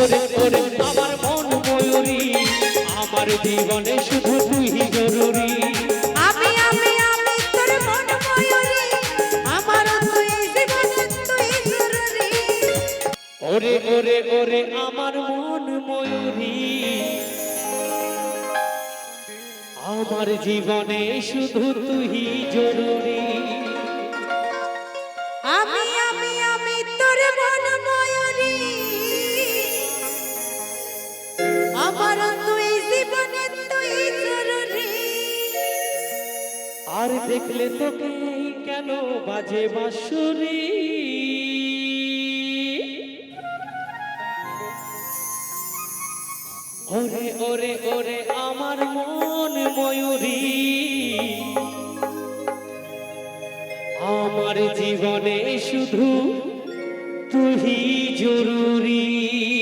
ওরে ওরে আমার মন ময়ূরী আমার জীবনে শুধু তুই জরুরি। আমি আমি আমি তোর মন ময়ূরী আমার তুই জীবনে তুই জরুরি। ওরে ওরে ওরে আমার মন ময়ূরী আমার জীবনে শুধু তুই জরুরি। আর দেখলে তোকে কেন বাজে বাঁশুরি? ওরে ওরে ওরে, আমার মন ময়ূরী। আমার জীবনে শুধু তুই জরুরি।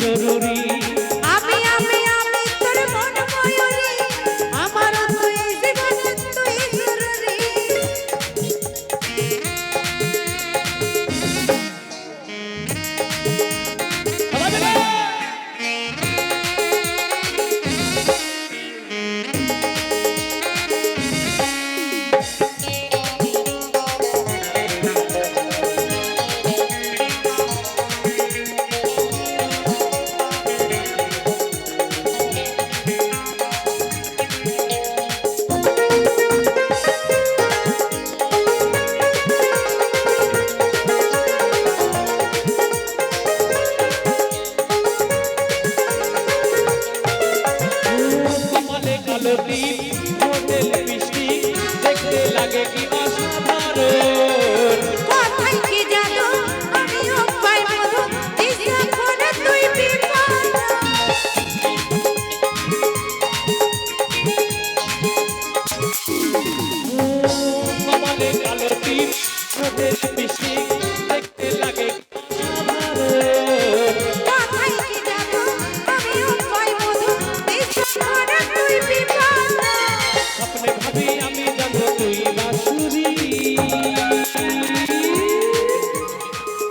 seguimos.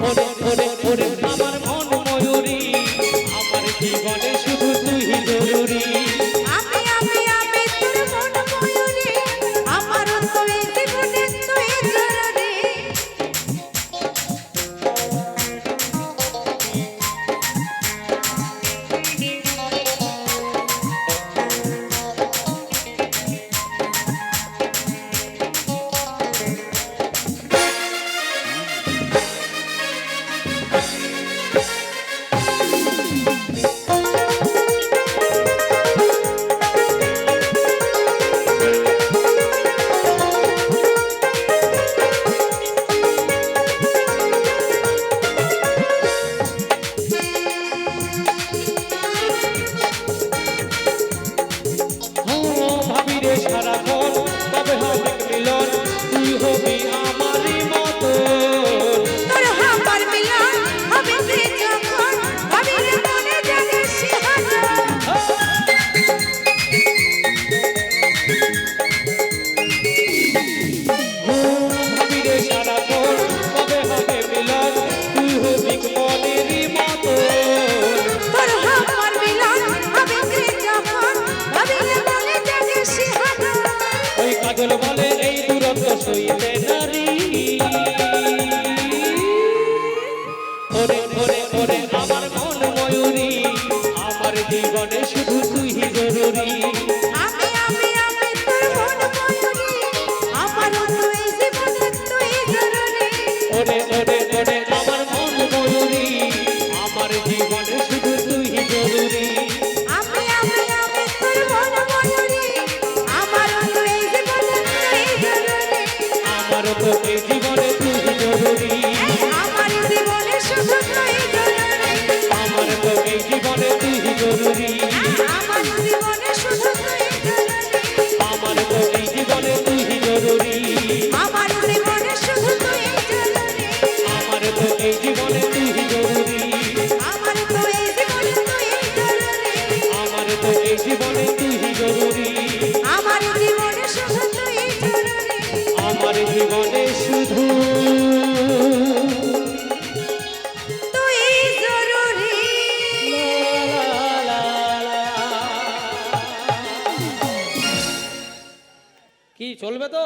ওরে ওরে ওরে আমার পাগল বলে এই দূরত্ব সইবে নারী। ওরে ওরে ওরে আমার মন ময়ূরী আমার জীবনে শুধু তুই জরুরি। ওরে প্রতীকী তো?